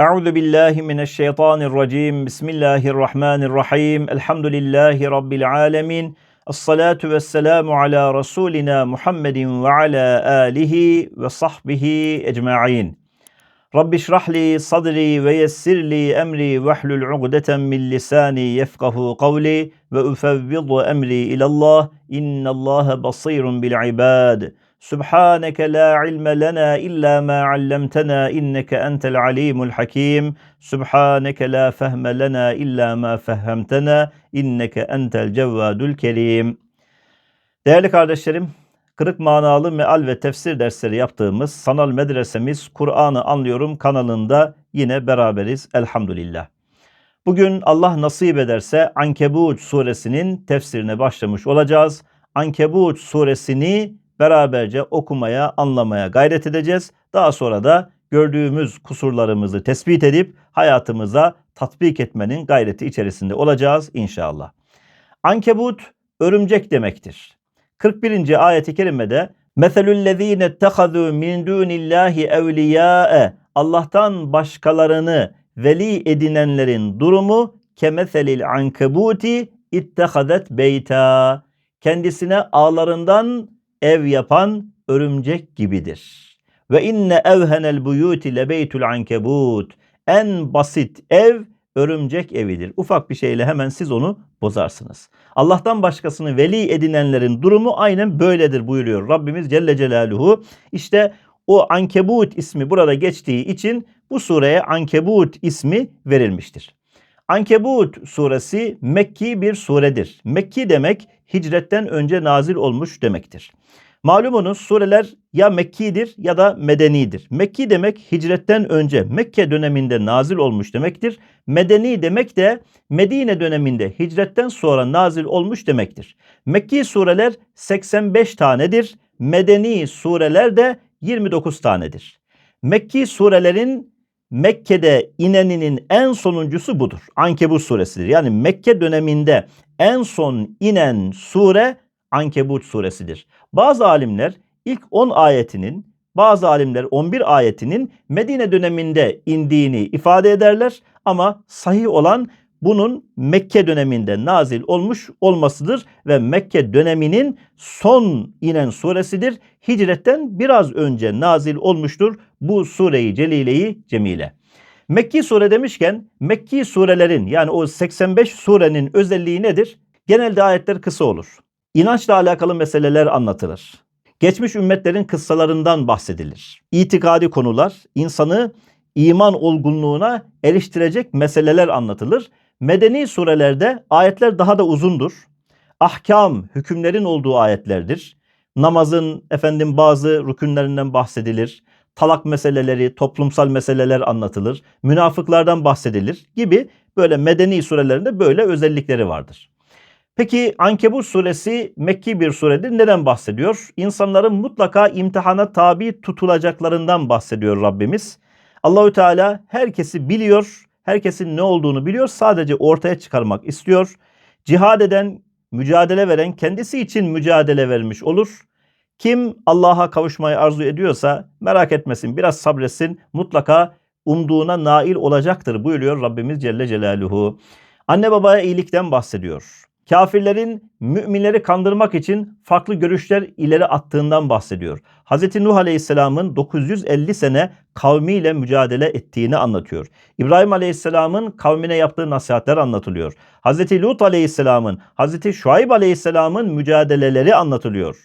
أعوذ بالله من الشيطان الرجيم. بسم الله الرحمن الرحيم. الحمد لله رب العالمين. الصلاة والسلام على رسولنا محمد وعلى آله وصحبه أجمعين. رب اشرح لي صدري ويسر لي أمري واحلل عقدة من لساني يفقه قولي وأفوض أمري إلى الله. إن الله بصير بالعباد. Subhaneke la ilme lena illa ma allamtena inneke entel alimul hakim. Subhaneke la fehme lena illa ma fehhemtena inneke entel cevvadul kerim. Değerli kardeşlerim, kırık manalı meal ve tefsir dersleri yaptığımız sanal medresemiz Kur'an'ı Anlıyorum kanalında yine beraberiz elhamdülillah. Bugün Allah nasip ederse Ankebut suresinin tefsirine başlamış olacağız. Ankebut suresini beraberce okumaya, anlamaya gayret edeceğiz. Daha sonra da gördüğümüz kusurlarımızı tespit edip hayatımıza tatbik etmenin gayreti içerisinde olacağız inşallah. Ankebut örümcek demektir. 41. ayeti kerimede Meselüllezine ettehazû min dûnillâhi evliyâe Allah'tan başkalarını veli edinenlerin durumu kemeselil ankebuti ittehadet beyta kendisine ağlarından ev yapan örümcek gibidir. Ve inne evhenel buyuti lebeytul ankebut. En basit ev örümcek evidir. Ufak bir şeyle hemen siz onu bozarsınız. Allah'tan başkasını veli edinenlerin durumu aynen böyledir buyuruyor Rabbimiz Celle Celaluhu. İşte o Ankebut ismi burada geçtiği için bu sureye Ankebut ismi verilmiştir. Ankebut suresi Mekki bir suredir. Mekki demek hicretten önce nazil olmuş demektir. Malumunuz sureler ya Mekki'dir ya da Medeni'dir. Mekki demek hicretten önce Mekke döneminde nazil olmuş demektir. Medeni demek de Medine döneminde hicretten sonra nazil olmuş demektir. Mekki sureler 85 tanedir. Medeni sureler de 29 tanedir. Mekki surelerin Mekke'de ineninin en sonuncusu budur. Ankebut suresidir. Yani Mekke döneminde en son inen sure Ankebut suresidir. Bazı alimler ilk 10 ayetinin, bazı alimler 11 ayetinin Medine döneminde indiğini ifade ederler ama sahih olan bunun Mekke döneminde nazil olmuş olmasıdır ve Mekke döneminin son inen suresidir. Hicretten biraz önce nazil olmuştur bu sureyi celileyi cemile. Mekki sure demişken Mekki surelerin yani o 85 surenin özelliği nedir? Genelde ayetler kısa olur. İnançla alakalı meseleler anlatılır. Geçmiş ümmetlerin kıssalarından bahsedilir. İtikadi konular, insanı iman olgunluğuna eriştirecek meseleler anlatılır. Medeni surelerde ayetler daha da uzundur. Ahkam, hükümlerin olduğu ayetlerdir. Namazın efendim bazı rükünlerinden bahsedilir. Talak meseleleri, toplumsal meseleler anlatılır. Münafıklardan bahsedilir gibi böyle medeni surelerinde böyle özellikleri vardır. Peki Ankebut suresi Mekki bir suredir. Neden bahsediyor? İnsanların mutlaka imtihana tabi tutulacaklarından bahsediyor Rabbimiz. Allahü Teala herkesi biliyor, herkesin ne olduğunu biliyor. Sadece ortaya çıkarmak istiyor. Cihad eden, mücadele veren kendisi için mücadele vermiş olur. Kim Allah'a kavuşmayı arzu ediyorsa merak etmesin, biraz sabretsin. Mutlaka umduğuna nail olacaktır buyuruyor Rabbimiz Celle Celaluhu. Anne babaya iyilikten bahsediyor kafirlerin müminleri kandırmak için farklı görüşler ileri attığından bahsediyor. Hz. Nuh Aleyhisselam'ın 950 sene kavmiyle mücadele ettiğini anlatıyor. İbrahim Aleyhisselam'ın kavmine yaptığı nasihatler anlatılıyor. Hz. Lut Aleyhisselam'ın, Hz. Şuayb Aleyhisselam'ın mücadeleleri anlatılıyor.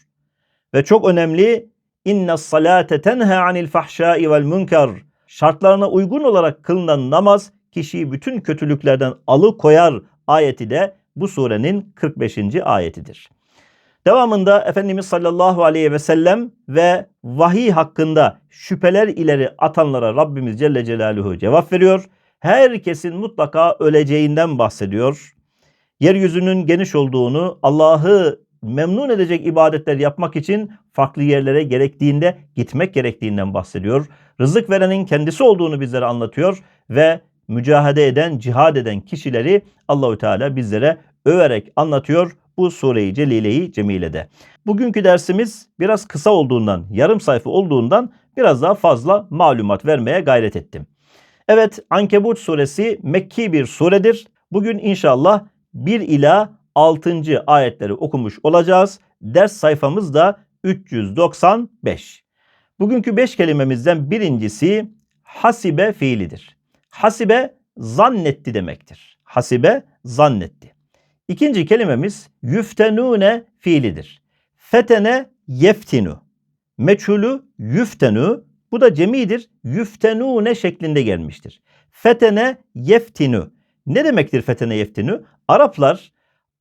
Ve çok önemli inna salate tenha anil fahşai vel münker şartlarına uygun olarak kılınan namaz kişiyi bütün kötülüklerden alıkoyar ayeti de bu surenin 45. ayetidir. Devamında Efendimiz sallallahu aleyhi ve sellem ve vahiy hakkında şüpheler ileri atanlara Rabbimiz Celle Celaluhu cevap veriyor. Herkesin mutlaka öleceğinden bahsediyor. Yeryüzünün geniş olduğunu, Allah'ı memnun edecek ibadetler yapmak için farklı yerlere gerektiğinde gitmek gerektiğinden bahsediyor. Rızık verenin kendisi olduğunu bizlere anlatıyor ve mücadele eden, cihad eden kişileri Allahü Teala bizlere överek anlatıyor bu sureyi Celile'yi Cemile'de. Bugünkü dersimiz biraz kısa olduğundan, yarım sayfa olduğundan biraz daha fazla malumat vermeye gayret ettim. Evet Ankebut suresi Mekki bir suredir. Bugün inşallah 1 ila 6. ayetleri okumuş olacağız. Ders sayfamız da 395. Bugünkü 5 kelimemizden birincisi hasibe fiilidir. Hasibe zannetti demektir. Hasibe zannetti. İkinci kelimemiz yüftenune fiilidir. Fetene yeftinu. Meçhulü yüftenu. Bu da cemidir. Yüftenune şeklinde gelmiştir. Fetene yeftinu. Ne demektir fetene yeftinu? Araplar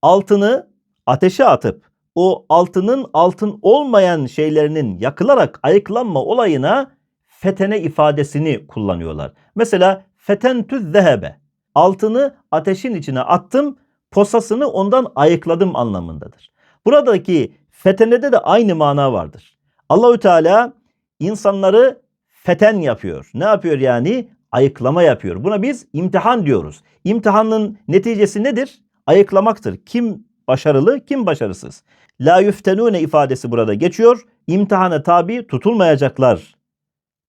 altını ateşe atıp o altının altın olmayan şeylerinin yakılarak ayıklanma olayına fetene ifadesini kullanıyorlar. Mesela fetentü zehebe. Altını ateşin içine attım, posasını ondan ayıkladım anlamındadır. Buradaki fetenede de aynı mana vardır. Allahü Teala insanları feten yapıyor. Ne yapıyor yani? Ayıklama yapıyor. Buna biz imtihan diyoruz. İmtihanın neticesi nedir? Ayıklamaktır. Kim başarılı, kim başarısız. La yüftenune ifadesi burada geçiyor. İmtihana tabi tutulmayacaklar.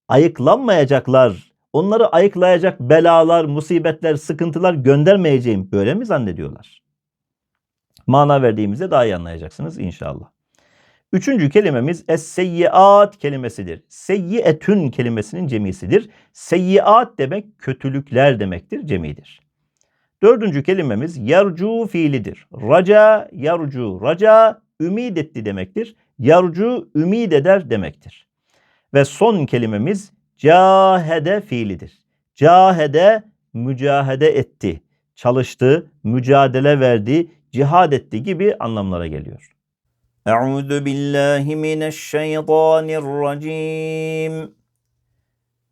Ayıklanmayacaklar. Onları ayıklayacak belalar, musibetler, sıkıntılar göndermeyeceğim. Böyle mi zannediyorlar? Mana verdiğimizde daha iyi anlayacaksınız inşallah. Üçüncü kelimemiz es-seyyiat kelimesidir. Seyyiyetün kelimesinin cemisidir. Seyyiat demek kötülükler demektir, cemidir. Dördüncü kelimemiz yarcu fiilidir. Raca, yarcu, raca ümid etti demektir. Yarcu ümid eder demektir. Ve son kelimemiz cahede fiilidir. Cahede mücahede etti, çalıştı, mücadele verdi, cihad etti gibi anlamlara geliyor. Euzu billahi mineşşeytanirracim.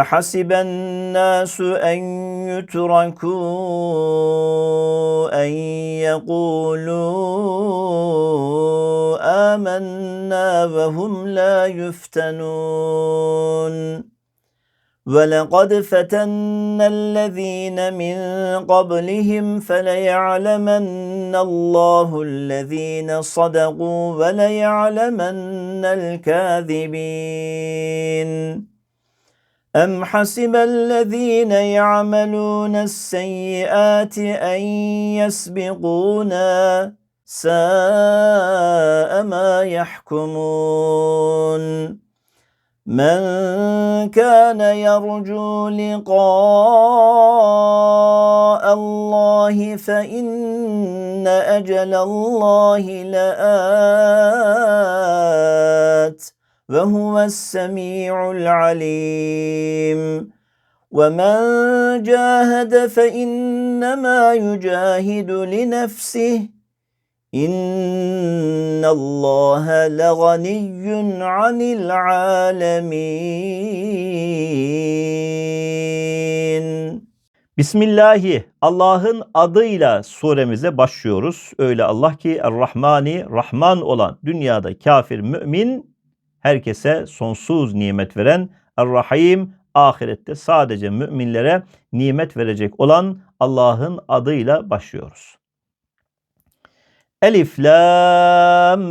أحسب الناس أن يتركوا أن يقولوا آمنا وهم لا يفتنون. ولقد فتنا الذين من قبلهم فليعلمن الله الذين صدقوا وليعلمن الكاذبين. أم حسب الذين يعملون السيئات أن يسبقونا ساء ما يحكمون من كان يرجو لقاء الله فإن أجل الله لآت وهو السميع العليم ومن جاهد فإنما يجاهد لنفسه إن الله لغني عن العالمين Bismillahi Allah'ın adıyla suremize başlıyoruz. Öyle Allah ki Er-Rahmani Rahman olan dünyada kafir mümin herkese sonsuz nimet veren Er-Rahim ahirette sadece müminlere nimet verecek olan Allah'ın adıyla başlıyoruz. Elif, Lam,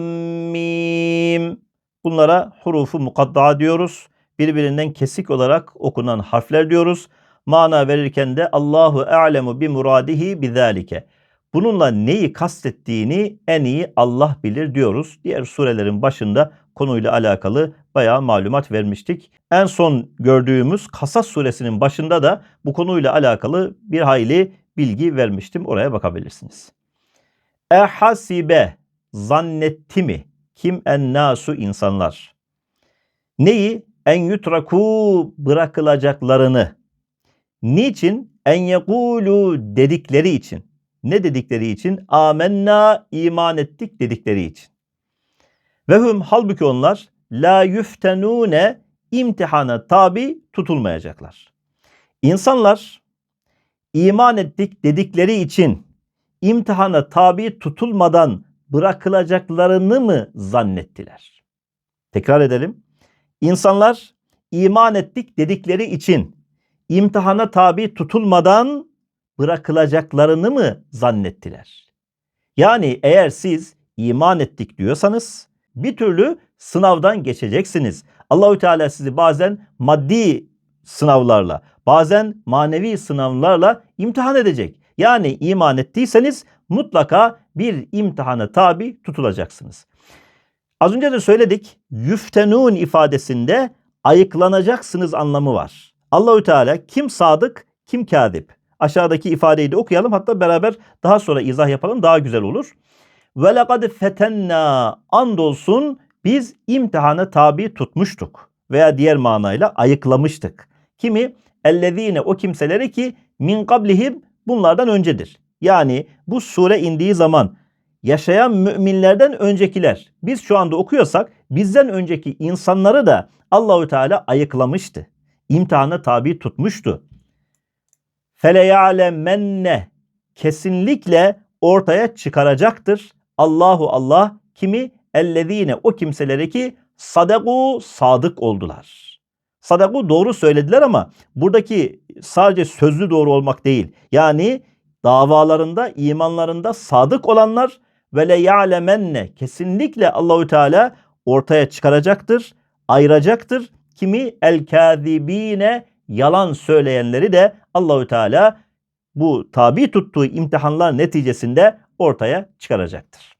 Mim. Bunlara hurufu mukaddaa diyoruz. Birbirinden kesik olarak okunan harfler diyoruz. Mana verirken de Allahu a'lemu bi muradihi bizalike. Bununla neyi kastettiğini en iyi Allah bilir diyoruz. Diğer surelerin başında konuyla alakalı bayağı malumat vermiştik. En son gördüğümüz Kasas suresinin başında da bu konuyla alakalı bir hayli bilgi vermiştim. Oraya bakabilirsiniz. Ehasibe zannetti mi? Kim en nasu insanlar? Neyi? En yutraku bırakılacaklarını. Niçin? En yekulu dedikleri için. Ne dedikleri için? Amenna iman ettik dedikleri için. Ve hum halbuki onlar la yüftenune imtihana tabi tutulmayacaklar. İnsanlar iman ettik dedikleri için imtihana tabi tutulmadan bırakılacaklarını mı zannettiler? Tekrar edelim. İnsanlar iman ettik dedikleri için imtihana tabi tutulmadan bırakılacaklarını mı zannettiler? Yani eğer siz iman ettik diyorsanız bir türlü sınavdan geçeceksiniz. Allahü Teala sizi bazen maddi sınavlarla, bazen manevi sınavlarla imtihan edecek. Yani iman ettiyseniz mutlaka bir imtihana tabi tutulacaksınız. Az önce de söyledik. Yüftenun ifadesinde ayıklanacaksınız anlamı var. Allahü Teala kim sadık, kim kadip. Aşağıdaki ifadeyi de okuyalım. Hatta beraber daha sonra izah yapalım. Daha güzel olur. Ve lekad fetenna andolsun biz imtihana tabi tutmuştuk. Veya diğer manayla ayıklamıştık. Kimi? Ellezine o kimseleri ki min kablihim bunlardan öncedir. Yani bu sure indiği zaman yaşayan müminlerden öncekiler. Biz şu anda okuyorsak bizden önceki insanları da Allahü Teala ayıklamıştı. İmtihana tabi tutmuştu. Feleya'lemenne kesinlikle ortaya çıkaracaktır. Allahu Allah kimi ellezine o kimseleri ki sadaku sadık oldular. Sadaku doğru söylediler ama buradaki sadece sözlü doğru olmak değil. Yani davalarında, imanlarında sadık olanlar ve le ya'lemenne kesinlikle Allahü Teala ortaya çıkaracaktır, ayıracaktır. Kimi el kazibine yalan söyleyenleri de Allahü Teala bu tabi tuttuğu imtihanlar neticesinde ortaya çıkaracaktır.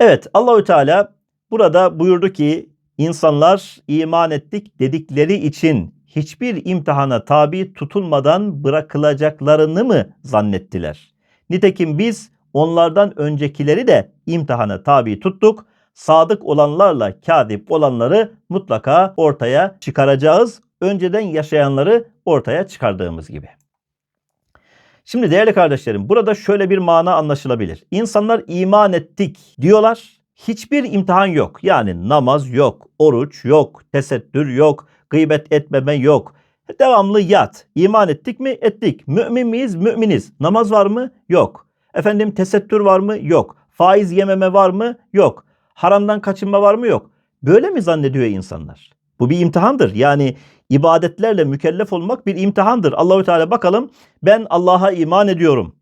Evet Allahü Teala burada buyurdu ki insanlar iman ettik dedikleri için hiçbir imtihana tabi tutulmadan bırakılacaklarını mı zannettiler? Nitekim biz onlardan öncekileri de imtihana tabi tuttuk. Sadık olanlarla kadip olanları mutlaka ortaya çıkaracağız. Önceden yaşayanları ortaya çıkardığımız gibi. Şimdi değerli kardeşlerim burada şöyle bir mana anlaşılabilir. İnsanlar iman ettik diyorlar. Hiçbir imtihan yok. Yani namaz yok, oruç yok, tesettür yok, gıybet etmeme yok. Devamlı yat. İman ettik mi? Ettik. Mümin miyiz? Müminiz. Namaz var mı? Yok. Efendim tesettür var mı? Yok. Faiz yememe var mı? Yok. Haramdan kaçınma var mı? Yok. Böyle mi zannediyor insanlar? Bu bir imtihandır. Yani ibadetlerle mükellef olmak bir imtihandır. Allahü Teala bakalım ben Allah'a iman ediyorum.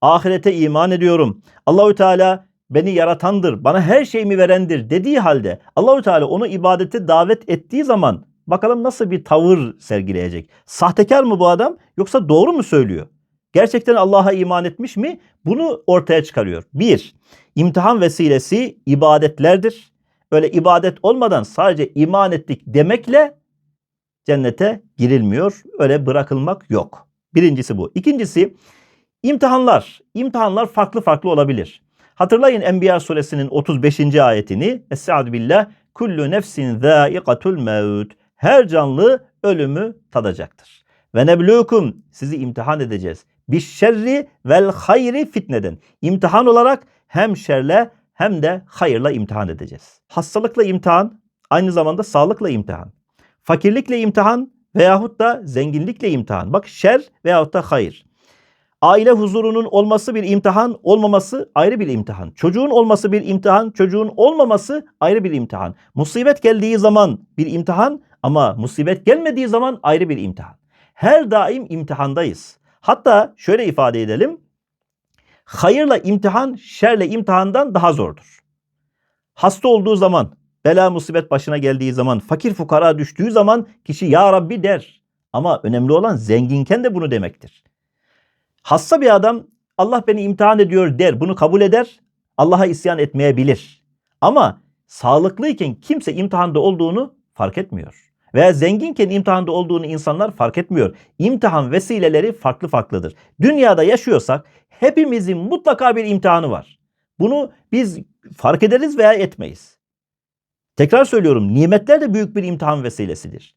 Ahirete iman ediyorum. Allahü Teala beni yaratandır, bana her şeyimi verendir dediği halde Allahü Teala onu ibadete davet ettiği zaman bakalım nasıl bir tavır sergileyecek. Sahtekar mı bu adam yoksa doğru mu söylüyor? Gerçekten Allah'a iman etmiş mi? Bunu ortaya çıkarıyor. Bir, imtihan vesilesi ibadetlerdir. Öyle ibadet olmadan sadece iman ettik demekle cennete girilmiyor. Öyle bırakılmak yok. Birincisi bu. İkincisi imtihanlar. İmtihanlar farklı farklı olabilir. Hatırlayın Enbiya suresinin 35. ayetini. Estaizu billah. Kullu nefsin zâikatul mevt. Her canlı ölümü tadacaktır. Ve neblukum sizi imtihan edeceğiz. Bir şerri vel hayri fitneden. İmtihan olarak hem şerle hem de hayırla imtihan edeceğiz. Hastalıkla imtihan, aynı zamanda sağlıkla imtihan. Fakirlikle imtihan veyahut da zenginlikle imtihan. Bak şer veyahut da hayır. Aile huzurunun olması bir imtihan, olmaması ayrı bir imtihan. Çocuğun olması bir imtihan, çocuğun olmaması ayrı bir imtihan. Musibet geldiği zaman bir imtihan ama musibet gelmediği zaman ayrı bir imtihan. Her daim imtihandayız. Hatta şöyle ifade edelim. Hayırla imtihan şerle imtihandan daha zordur. Hasta olduğu zaman, bela musibet başına geldiği zaman, fakir fukara düştüğü zaman kişi ya Rabbi der. Ama önemli olan zenginken de bunu demektir. Hasta bir adam Allah beni imtihan ediyor der, bunu kabul eder. Allah'a isyan etmeyebilir. Ama sağlıklıyken kimse imtihanda olduğunu fark etmiyor. Veya zenginken imtihanda olduğunu insanlar fark etmiyor. İmtihan vesileleri farklı farklıdır. Dünyada yaşıyorsak hepimizin mutlaka bir imtihanı var. Bunu biz fark ederiz veya etmeyiz. Tekrar söylüyorum nimetler de büyük bir imtihan vesilesidir.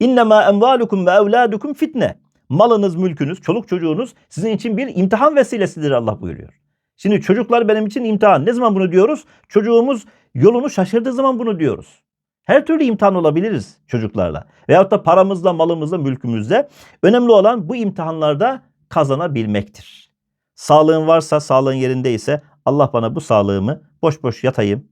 İnnemâ emvâlukum ve evlâdukum fitne. Malınız, mülkünüz, çoluk çocuğunuz sizin için bir imtihan vesilesidir Allah buyuruyor. Şimdi çocuklar benim için imtihan. Ne zaman bunu diyoruz? Çocuğumuz yolunu şaşırdığı zaman bunu diyoruz. Her türlü imtihan olabiliriz çocuklarla. Veyahut da paramızla, malımızla, mülkümüzle. Önemli olan bu imtihanlarda kazanabilmektir. Sağlığın varsa, sağlığın yerindeyse Allah bana bu sağlığımı boş boş yatayım,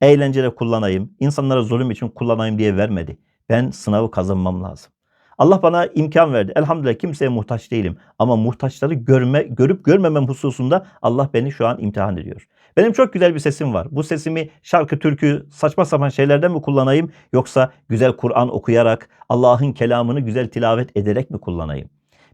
eğlencele kullanayım, insanlara zulüm için kullanayım diye vermedi. Ben sınavı kazanmam lazım. Allah bana imkan verdi. Elhamdülillah kimseye muhtaç değilim. Ama muhtaçları görme, görüp görmemem hususunda Allah beni şu an imtihan ediyor. Benim çok güzel bir sesim var. Bu sesimi şarkı, türkü, saçma sapan şeylerden mi kullanayım? Yoksa güzel Kur'an okuyarak, Allah'ın kelamını güzel tilavet ederek mi kullanayım?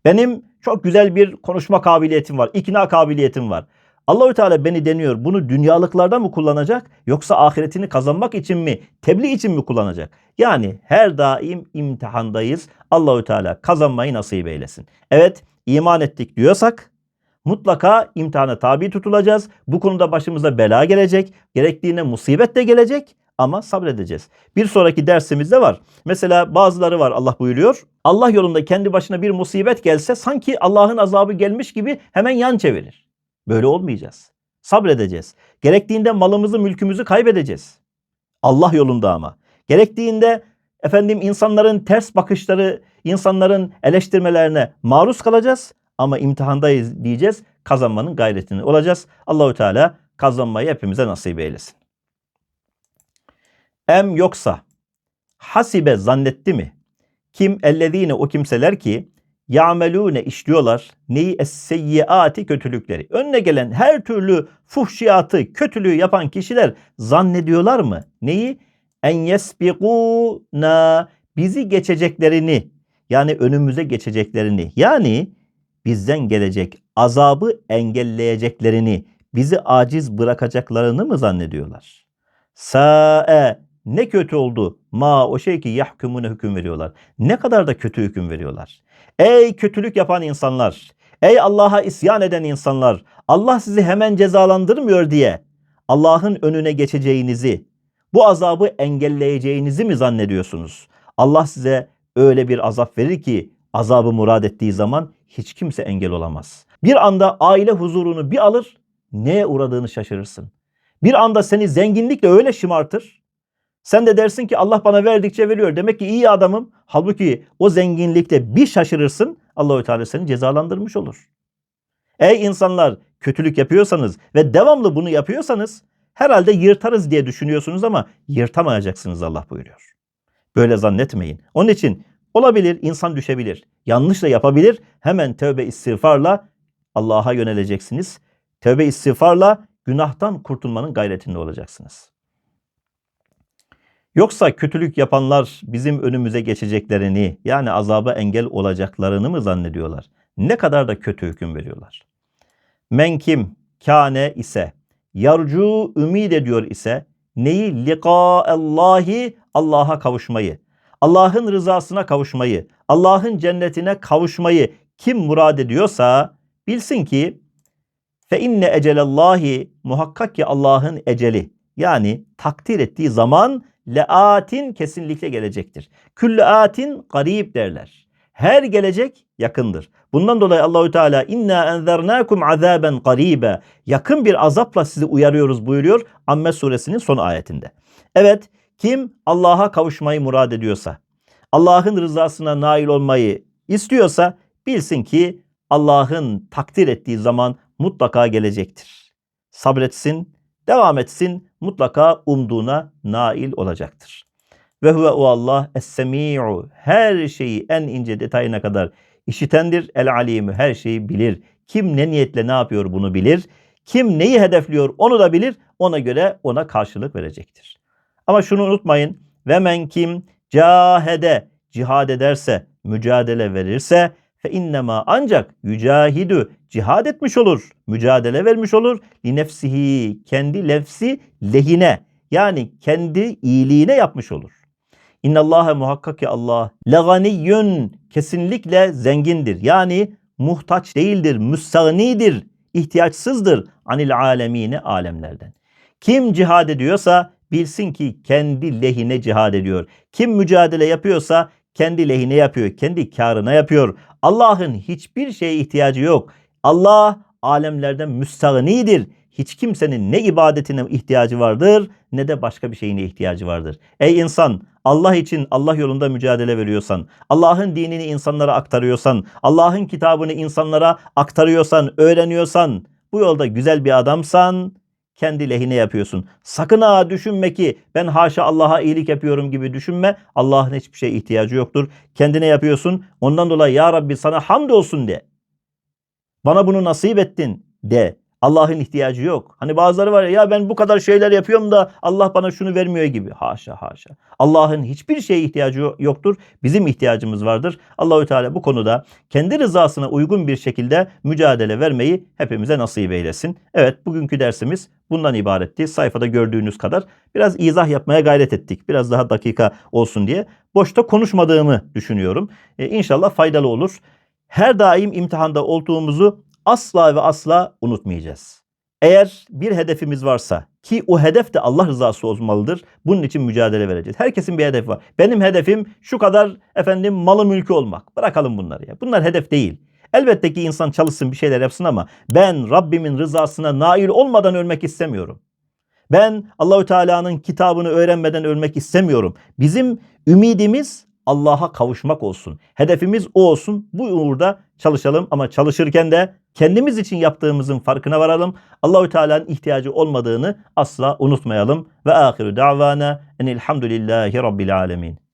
Benim çok güzel bir konuşma kabiliyetim var, ikna kabiliyetim var. Allahü Teala beni deniyor. Bunu dünyalıklarda mı kullanacak yoksa ahiretini kazanmak için mi, tebliğ için mi kullanacak? Yani her daim imtihandayız. Allahü Teala kazanmayı nasip eylesin. Evet, iman ettik diyorsak mutlaka imtihana tabi tutulacağız. Bu konuda başımıza bela gelecek, gerektiğine musibet de gelecek ama sabredeceğiz. Bir sonraki dersimizde var. Mesela bazıları var Allah buyuruyor. Allah yolunda kendi başına bir musibet gelse sanki Allah'ın azabı gelmiş gibi hemen yan çevirir. Böyle olmayacağız. Sabredeceğiz. Gerektiğinde malımızı, mülkümüzü kaybedeceğiz. Allah yolunda ama. Gerektiğinde efendim insanların ters bakışları, insanların eleştirmelerine maruz kalacağız ama imtihandayız diyeceğiz. Kazanmanın gayretini olacağız. Allahü Teala kazanmayı hepimize nasip eylesin. Em yoksa hasibe zannetti mi? Kim ellezine o kimseler ki yamelune işliyorlar neyi es-seyyiati kötülükleri. Önüne gelen her türlü fuhşiyatı, kötülüğü yapan kişiler zannediyorlar mı? Neyi? En yesbiquna bizi geçeceklerini yani önümüze geçeceklerini yani bizden gelecek azabı engelleyeceklerini, bizi aciz bırakacaklarını mı zannediyorlar? Sa'e ne kötü oldu ma o şey ki yahkumune hüküm veriyorlar. Ne kadar da kötü hüküm veriyorlar. Ey kötülük yapan insanlar, ey Allah'a isyan eden insanlar, Allah sizi hemen cezalandırmıyor diye Allah'ın önüne geçeceğinizi, bu azabı engelleyeceğinizi mi zannediyorsunuz? Allah size öyle bir azap verir ki azabı murad ettiği zaman hiç kimse engel olamaz. Bir anda aile huzurunu bir alır, neye uğradığını şaşırırsın. Bir anda seni zenginlikle öyle şımartır. Sen de dersin ki Allah bana verdikçe veriyor. Demek ki iyi adamım. Halbuki o zenginlikte bir şaşırırsın. Allahü Teala seni cezalandırmış olur. Ey insanlar kötülük yapıyorsanız ve devamlı bunu yapıyorsanız herhalde yırtarız diye düşünüyorsunuz ama yırtamayacaksınız Allah buyuruyor. Böyle zannetmeyin. Onun için olabilir insan düşebilir. Yanlış da yapabilir. Hemen tövbe istiğfarla Allah'a yöneleceksiniz. Tövbe istiğfarla günahtan kurtulmanın gayretinde olacaksınız. Yoksa kötülük yapanlar bizim önümüze geçeceklerini yani azaba engel olacaklarını mı zannediyorlar? Ne kadar da kötü hüküm veriyorlar. Men kim kâne ise yarcu ümid ediyor ise neyi Allahi Allah'a kavuşmayı, Allah'ın rızasına kavuşmayı, Allah'ın cennetine kavuşmayı kim murad ediyorsa bilsin ki fe inne ecelallahi muhakkak ki Allah'ın eceli yani takdir ettiği zaman leatin kesinlikle gelecektir. Küllü atin garib derler. Her gelecek yakındır. Bundan dolayı Allahü Teala inna enzernakum azaben garibe yakın bir azapla sizi uyarıyoruz buyuruyor Amme suresinin son ayetinde. Evet kim Allah'a kavuşmayı murad ediyorsa, Allah'ın rızasına nail olmayı istiyorsa bilsin ki Allah'ın takdir ettiği zaman mutlaka gelecektir. Sabretsin, devam etsin, mutlaka umduğuna nail olacaktır. Ve huve o Allah es-semi'u her şeyi en ince detayına kadar işitendir. El alimu her şeyi bilir. Kim ne niyetle ne yapıyor bunu bilir. Kim neyi hedefliyor onu da bilir. Ona göre ona karşılık verecektir. Ama şunu unutmayın. Ve men kim cahede cihad ederse, mücadele verirse fe innema ancak yücahidu cihad etmiş olur. Mücadele vermiş olur. Li nefsihi kendi nefsi lehine yani kendi iyiliğine yapmış olur. İnnallâhe muhakkak ki Allah leganiyyün kesinlikle zengindir. Yani muhtaç değildir, müstağnidir, ihtiyaçsızdır anil alemine alemlerden. Kim cihad ediyorsa bilsin ki kendi lehine cihad ediyor. Kim mücadele yapıyorsa kendi lehine yapıyor, kendi karına yapıyor. Allah'ın hiçbir şeye ihtiyacı yok. Allah alemlerden müstağnidir. Hiç kimsenin ne ibadetine ihtiyacı vardır ne de başka bir şeyine ihtiyacı vardır. Ey insan Allah için Allah yolunda mücadele veriyorsan, Allah'ın dinini insanlara aktarıyorsan, Allah'ın kitabını insanlara aktarıyorsan, öğreniyorsan, bu yolda güzel bir adamsan kendi lehine yapıyorsun. Sakın ha düşünme ki ben haşa Allah'a iyilik yapıyorum gibi düşünme. Allah'ın hiçbir şeye ihtiyacı yoktur. Kendine yapıyorsun. Ondan dolayı ya Rabbi sana hamdolsun de. Bana bunu nasip ettin de. Allah'ın ihtiyacı yok. Hani bazıları var ya ya ben bu kadar şeyler yapıyorum da Allah bana şunu vermiyor gibi. Haşa haşa. Allah'ın hiçbir şeye ihtiyacı yo- yoktur. Bizim ihtiyacımız vardır. Allahü Teala bu konuda kendi rızasına uygun bir şekilde mücadele vermeyi hepimize nasip eylesin. Evet bugünkü dersimiz bundan ibaretti. Sayfada gördüğünüz kadar biraz izah yapmaya gayret ettik. Biraz daha dakika olsun diye. Boşta konuşmadığımı düşünüyorum. Ee, inşallah faydalı olur. Her daim imtihanda olduğumuzu asla ve asla unutmayacağız. Eğer bir hedefimiz varsa ki o hedef de Allah rızası olmalıdır. Bunun için mücadele vereceğiz. Herkesin bir hedefi var. Benim hedefim şu kadar efendim malı mülkü olmak. Bırakalım bunları ya. Bunlar hedef değil. Elbette ki insan çalışsın bir şeyler yapsın ama ben Rabbimin rızasına nail olmadan ölmek istemiyorum. Ben Allahü Teala'nın kitabını öğrenmeden ölmek istemiyorum. Bizim ümidimiz Allah'a kavuşmak olsun. Hedefimiz o olsun. Bu uğurda çalışalım ama çalışırken de kendimiz için yaptığımızın farkına varalım. Allahü Teala'nın ihtiyacı olmadığını asla unutmayalım. Ve ahiru davana enilhamdülillahi rabbil alemin.